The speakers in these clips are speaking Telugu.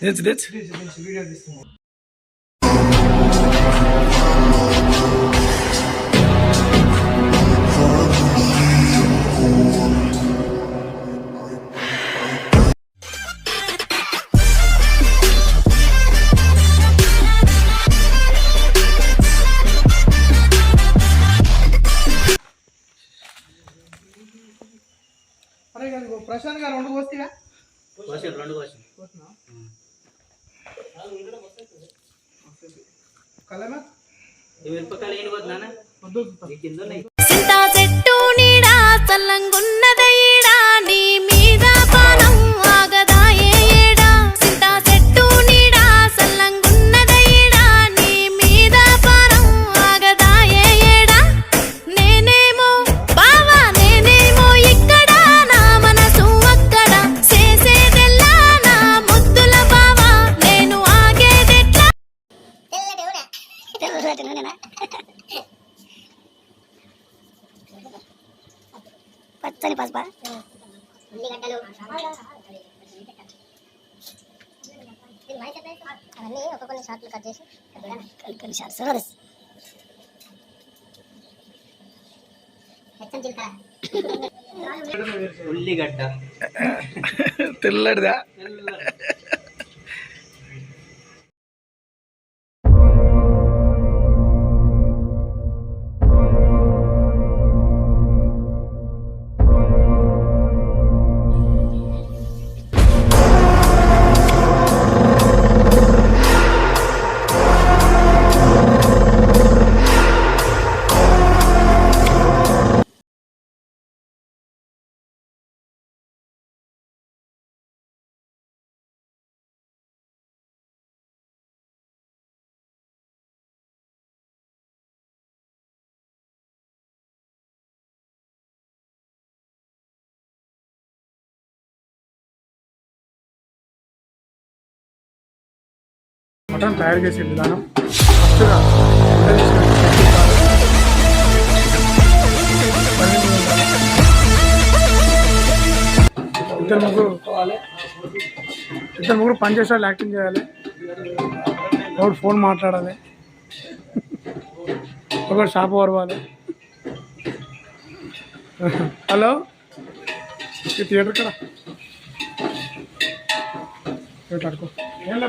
తెచ్చు తెచ్చు వీడియో తీస్తున్నాం ప్రశాంత్ గారు రెండు కోసాను రెండు కోసాను చింతా చెట్టు నీడా చల్లంగున్నదయ్యడా పచ్చని పసుప ఉల్లిగడ్డలు అవన్నీ ఒక కొన్ని షార్ట్లు కట్ చేసి కొన్ని షార్ట్స్. సరే హెచ్చం జీలకర్ర ఉల్లిగడ్డ. తెల్లడిదా? మటన్ తయారు చేసే విధానం ఫస్ట్గా ఇద్దరు ముగ్గురు ఇద్దరు ముగ్గురు పనిచేసేవాళ్ళు యాక్టింగ్ చేయాలి. ఒకడు ఫోన్ మాట్లాడాలి. ఒకడు షాప్ వరవాలి హలో? ఈ థియేటర్ కదా థియేటర్ ఆడుకో ఏం లే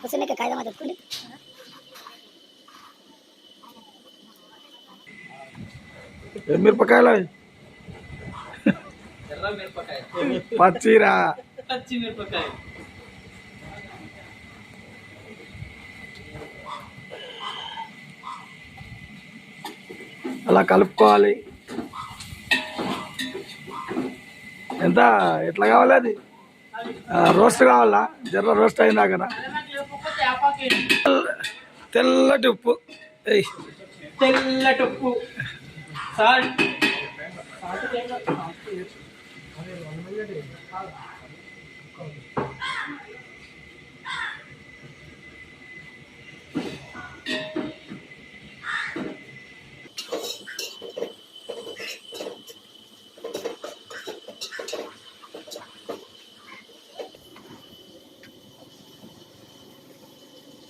కూర్చున్నాక కాయదమ్మా చెప్పుకోండి ఏం మిరపకాయలు పచ్చిరా. పచ్చి మిరపకాయ. అలా కలుపుకోవాలి. ఎంత? ఎట్లా కావాలి అది? రోస్ట్ కావాలా? జర్ర రోస్ట్ అయిందా కదా తెల్లటి ఉప్పు. తెల్లటి ఉప్పు. సాల్ట్.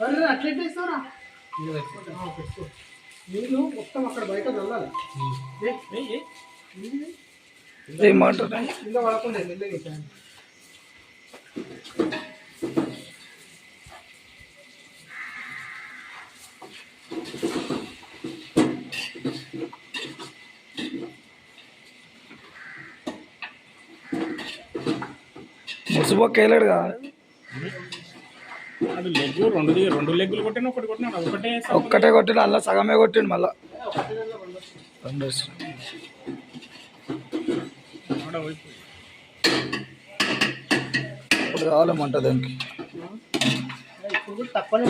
మంది చేస్తే మంట నీళ్ళు మొత్తం అక్కడ బయట చల్లాలి ఏమంటారు కింద పడకుండా మెల్లగా వేసేయండి. ముసుబొక్క వేయలేడు కదా అది లెగ్ రెండు లెగ్గులు కొట్టిన ఒకటి కొట్టినాడు అది ఒకటే ఒక్కటే కొట్టిండు అలా సగమే కొట్టిండు మళ్ళా. రెండు ఇప్పుడు కావాలమంట దానికి. తక్కువనే